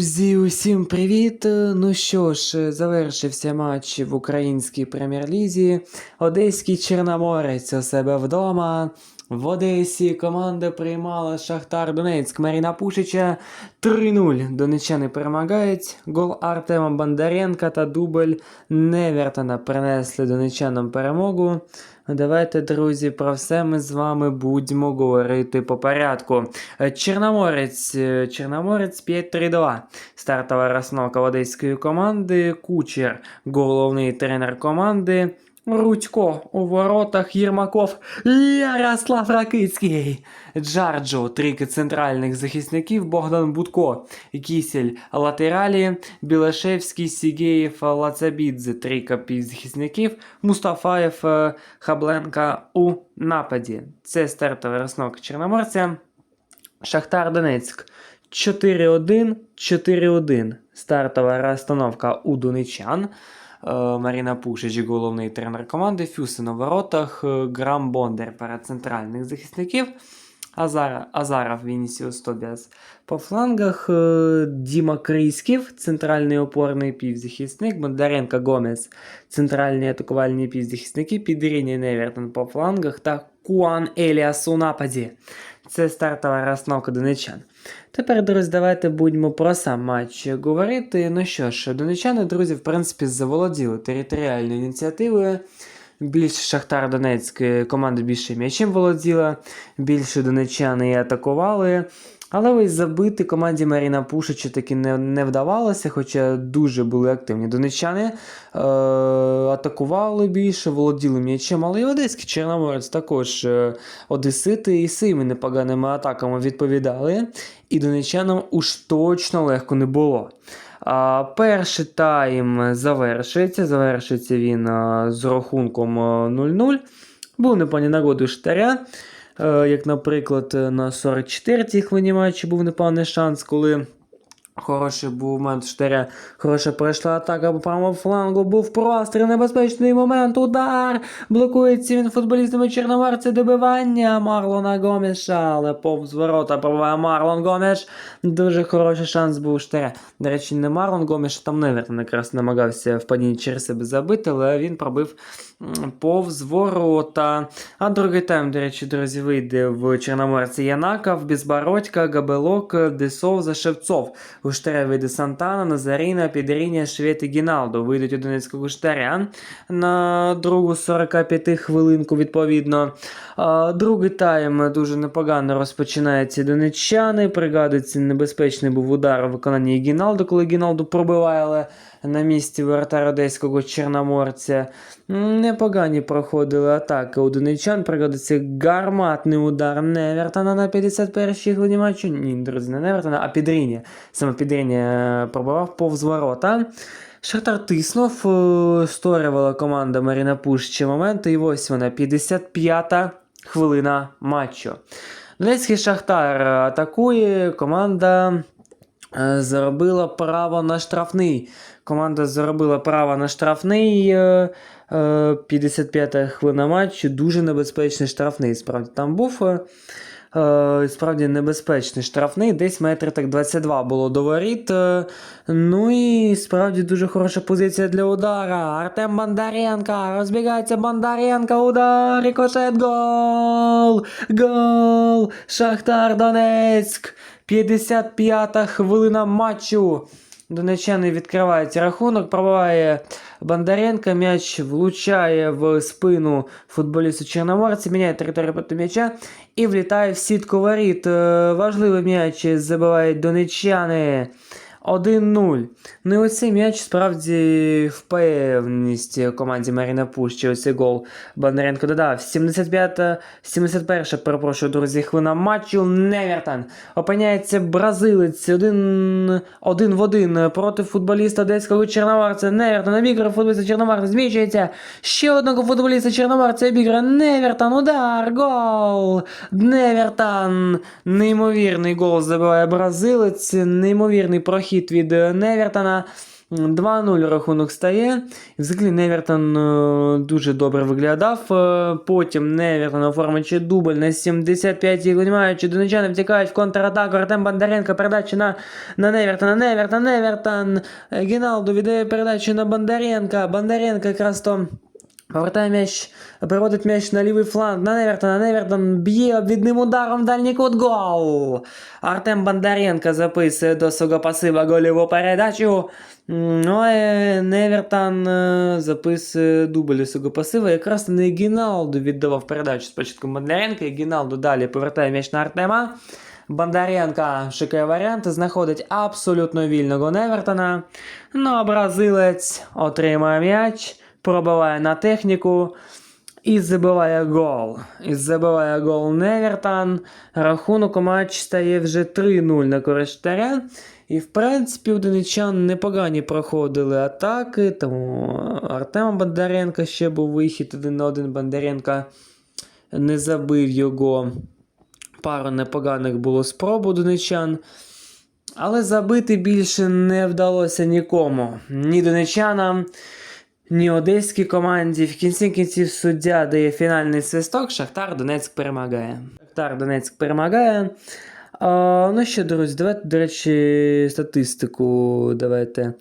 Друзі, усім привіт! Ну що ж, завершився матч в українській прем'єр-лізі. Одеський Чорноморець у себе вдома. В Одесі команда приймала Шахтар Донецьк Маріна Пушича 3-0. Донечани перемагають. Гол Артема Бондаренка та дубль Невертона принесли донечанам перемогу. Давайте, друзі, про все ми з вами будемо говорити по порядку. Чорноморець, Чорноморець 5-3-2. Стартова розновка одеської команди. Кучер, головний тренер команди. Рудько у воротах Єрмаков Ярослав Ракицький. Джарджо, трійки центральних захисників Богдан Будко, Кісель латералі, Білашевський, Сігеєв, Лацабідзе, трійка півзахисників, Мустафаєв, е, Хабленка у нападі. Це стартова розновка Чорноморця. Шахтар Донецьк 4-1, 4-1. Стартова розстановка у донечан. Е, Маріна Пушич, головний тренер команди, Фюсин у воротах, е, Грам Бондар перед центральних захисників. Азара, Азаров, Вінісіус Тобіас по флангах. е, Діма Крісків, центральний опорний півзахисник, Бондаренко Гомес, центральні атакувальні півзахисники, Підріні Невертон по флангах та Куан Еліас у нападі. Це стартова розновка донечан. Тепер, друзі, давайте будемо про сам матч говорити. Ну що ж, донечани, друзі, в принципі, заволоділи територіальною ініціативою. Більше Шахтар Донецьк е, команда більше м'ячем володіла, більше донечани і атакували. Але ось забити команді Маріна Пушича таки не, не вдавалося, хоча дуже були активні. Донечани е, атакували більше, володіли м'ячем, але і Одеський Чорноморець також е, Одесити і своїми непоганими атаками відповідали. І донечанам уж точно легко не було. А, перший тайм завершується. Завершується він а, з рахунком 0-0. Був непогані нагоди Штаря. Е, як, наприклад, на 44-й хвилині матчу був непоганий шанс, коли хороший був момент Штаря. Хороша пройшла атака по правому флангу. Був простріл, небезпечний момент, удар. Блокується він футболістами Чорноморця добивання Марлона Гомеша. Але повз ворота пробиває Марлон Гомеш. Дуже хороший шанс був у Штаря. До речі, не Марлон Гомеш, а там Невертон якраз намагався в падінні через себе забити, але він пробив повз ворота. А другий тайм, до речі, друзі, вийде в Чорноморці Янаков, Безбородька, Габелок, Десовза, Шевцов. У Штаря вийде Сантана, Назаріна, Підріння, Швед і Гіналдо. Вийдуть у Донецького Штаря на другу 45 хвилинку, відповідно. Другий тайм дуже непогано розпочинається донеччани. Пригадується, небезпечний був удар у виконанні Гіналдо, коли Гіналдо пробиває, але на місці воротар одеського Чорноморця. М, Непогані проходили атаки у донеччан. Пригадується гарматний удар Невертона на 51-й хвилині матчу. Ні, друзі, не Невертона, а Підріння. Саме Підріння пробивав повз ворота. Шахтар тиснув, е, створювала команда Маріна Пушича моменти, і ось вона, 55-та хвилина матчу. Донецький Шахтар атакує, команда е, заробила право на штрафний. Команда заробила право на штрафний. е, е, 55-та хвилина матчу. Дуже небезпечний штрафний. Справді там був. е, е, Справді небезпечний штрафний, десь метр так 22 було до воріт. е, Ну і справді дуже хороша позиція для удара. Артем Бондаренко. Розбігається Бондаренко. Удар. Рикошет. Гол. Гол. Шахтар Донецьк. 55-та хвилина матчу. Донечани відкривають рахунок, пробиває Бондаренко, м'яч влучає в спину футболісту Чорноморця, міняє територію проти м'яча і влітає в сітку воріт. Е, Важливий м'яч забивають донечани. 1-0. Ну і оцей м'яч справді впевненість команді Маріна Пущі. Оцей гол Бондаренко додав. 75 71 перепрошую, друзі, хвилина матчу. Невертон. Опиняється бразилець один, один в один проти футболіста одеського Чорноморця. Невертон обіграє футболіста Чорноморця. Зміщується. Ще одного футболіста Чорноморця обіграє. Невертон. Удар. Гол. Невертон. Неймовірний гол забиває бразилець. Неймовірний прохід від е, Невертона. 2-0 рахунок стає. Взагалі Невертон е, дуже добре виглядав. Е, Потім Невертон оформить дубль на 75-й маючи донечани втікають в контратаку. Артем Бондаренко передача на, на Невертона. Невертон, Невертон. Гіналду віддає передачу на Бондаренка. Бондаренко якраз то. Повертає м'яч, переводить м'яч на лівий фланг на Невертона. Невертон б'є обвідним ударом в дальній кут. Гол! Артем Бондаренко записує до свого пасива голіву передачу. Ну, а Невертон е, записує дубль свого пасива. Якраз не Гіналду віддавав передачу спочатку Бондаренко, і Гіналду далі повертає м'яч на Артема. Бондаренко шукає варіанти, знаходить абсолютно вільного Невертона. Ну, а бразилець отримує м'яч, пробиває на техніку і забиває гол. І забиває гол Невертон. Рахунок у матч стає вже 3-0 на користь. І в принципі у донечан непогані проходили атаки, тому Артема Бондаренка ще був вихід один на один Бондаренка не забив його. Пару непоганих було спроб у донечан. Але забити більше не вдалося нікому. Ні донечанам, ні одеській команді. В кінці кінців суддя дає фінальний свисток. Шахтар Донецьк перемагає. Шахтар Донецьк перемагає. А, ну що, друзі, давайте, до речі, статистику давайте.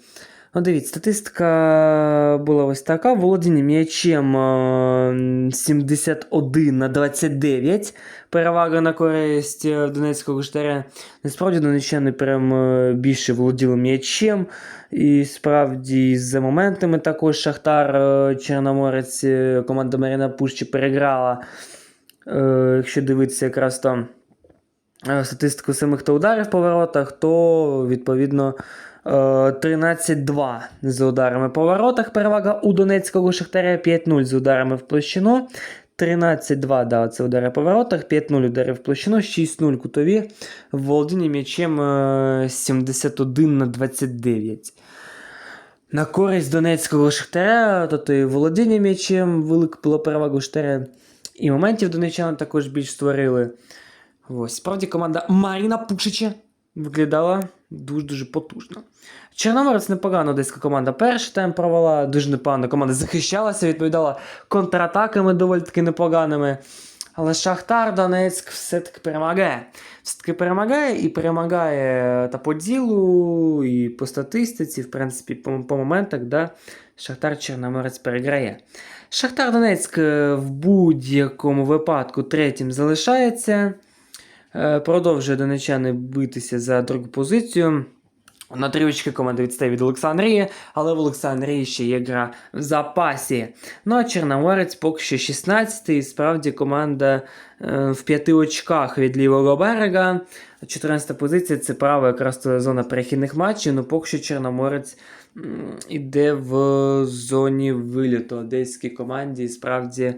Ну, дивіться, статистика була ось така. Володіння м'ячем 71 на 29. Перевага на користь е, Донецького штаря. Насправді донечани прям е, більше володіли м'ячем. І справді за моментами також Шахтар е, Чорноморець, команда Маріна Пущі переграла. Якщо дивитися якраз там статистику самих та ударів по воротах, то відповідно е, 13-2 за ударами по воротах. Перевага у Донецького Шахтаря 5-0 з ударами в площину. 13-2 да, це удари по воротах, 5-0 удари в площину, 6-0 кутові. Володіння м'ячем е, 71 на 29. На користь Донецького Шахтаря, тобто і володіння м'ячем, велика була перевага Шахтаря. І моментів донечани також більш створили. Ось, справді команда Маріна Пушича виглядала дуже-дуже потужно. Чорноморець непогано одеська команда перший тайм провела, дуже непогано команда захищалася, відповідала контратаками доволі таки непоганими. Але Шахтар Донецьк все-таки перемагає. Все-таки перемагає і перемагає та по ділу, і по статистиці, в принципі, по, по моментах, да, Шахтар Чорноморець переграє. Шахтар Донецьк е, в будь-якому випадку третім залишається. Е, Продовжує донечани битися за другу позицію. На тріочки команда відстає від Олександрії, але в Олександрії ще є гра в запасі. Ну а Чорноморець поки що 16-й. і Справді команда е, в п'яти очках від лівого берега. 14 позиція це права якраз зона перехідних матчів. Ну поки що Чорноморець іде в зоні виліту одеській команді. І справді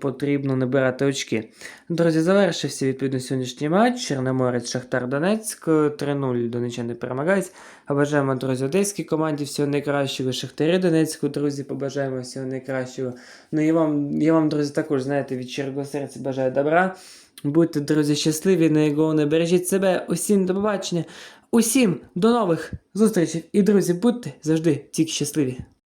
потрібно набирати очки. Друзі, завершився відповідно сьогоднішній матч. Чорноморець Шахтар Донецьк 3-0 донечани перемагають. А бажаємо, друзі, одеській команді всього найкращого. Шахтарі Донецьку, друзі, побажаємо всього найкращого. Ну і вам, я вам, друзі, також, знаєте, від щирого серця бажаю добра. Будьте, друзі, щасливі, на його не бережіть себе. Усім до побачення. Усім до нових зустрічей. І, друзі, будьте завжди тільки щасливі.